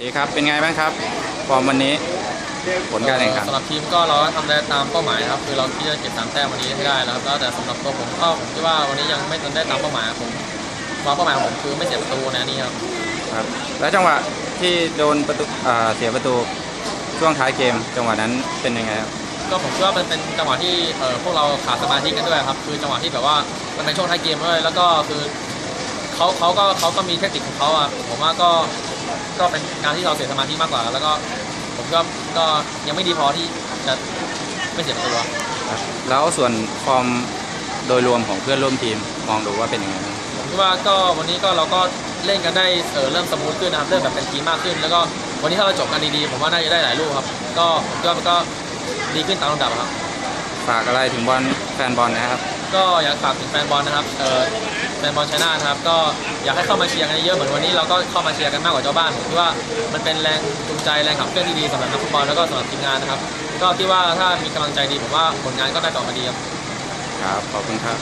ดีครับ เป็นไงบ้างครับฟอร์มวันนี้ ผลการแข่งขันสำหรับทีมก็เราก็ทำได้ตามเป้าหมายครับคือเราคิดจะเก็บสามแต้มวันนี้ให้ได้แล้วครับแล้วแต่สำหรับตัวผมก็ผมคิดว่าวันนี้ยังไม่ได้ตามเป้าหมายครับผมวางเป้าหมายของผมคือไม่เสียประตูในนี้ครับครับ แล้วจังหวะที่โดนประตูอ่าเสียประตูช่วงท้ายเกม จังหวะนั้นเป็นยังไงครับก็ผมคิดว่ามันเป็นจังหวะที่เอ่อพวกเราขาดสมาธิกันด้วยครับคือจังหวะที่แบบว่ามันเป็นช่วงท้ายเกมด้วยแล้วก็คือเขาเขาก็เขาก็มีเทคนิคของเขาอะผมว่าก็ ก็เป็นการที่เราเสียสมาธิมากกว่า แล้วก็ผมก็ก็ยังไม่ดีพอที่จะไม่เสียประตูครับครับแล้วส่วนฟอร์มโดยรวมของเพื่อนร่วมทีมมองดูว่าเป็นยังไงบ้างผมคิดว่าก็วันนี้ก็เราก็เล่นกันได้เออเริ่มสมูทขึ้นนะครับเริ่มแบบเป็นทีมมากขึ้น แล้วก็วันนี้ถ้าเราจบกันดีๆผมว่าน่าจะได้หลายลูกครับ ก็ผมคิดว่ามันก็ดีขึ้นตามลำดับครับ ฝากอะไรถึงบอลแฟนบอลนะครับ ก็อยากฝากถึงแฟนบอลนะครับเออแฟ นบอลชยนาทนะครับก็อยากให้เข้ามาเชียร์กันเยอะเหมือนวันนี้เราก็เข้ามาเชียร์กันมากกว่าเจ้าบ้านผมคิดว่ามันเป็นแรงจูงใจแรงขับเคลื่อนที่ดีสำหรับนักฟุตบอลแล้วก็สำหรับทีมงานนะครับ ก็คิดว่าถ้ามีกำลังใจดีผมว่าผลงานก็น่าจะออกมาดีครับ ครับขอบคุณครับ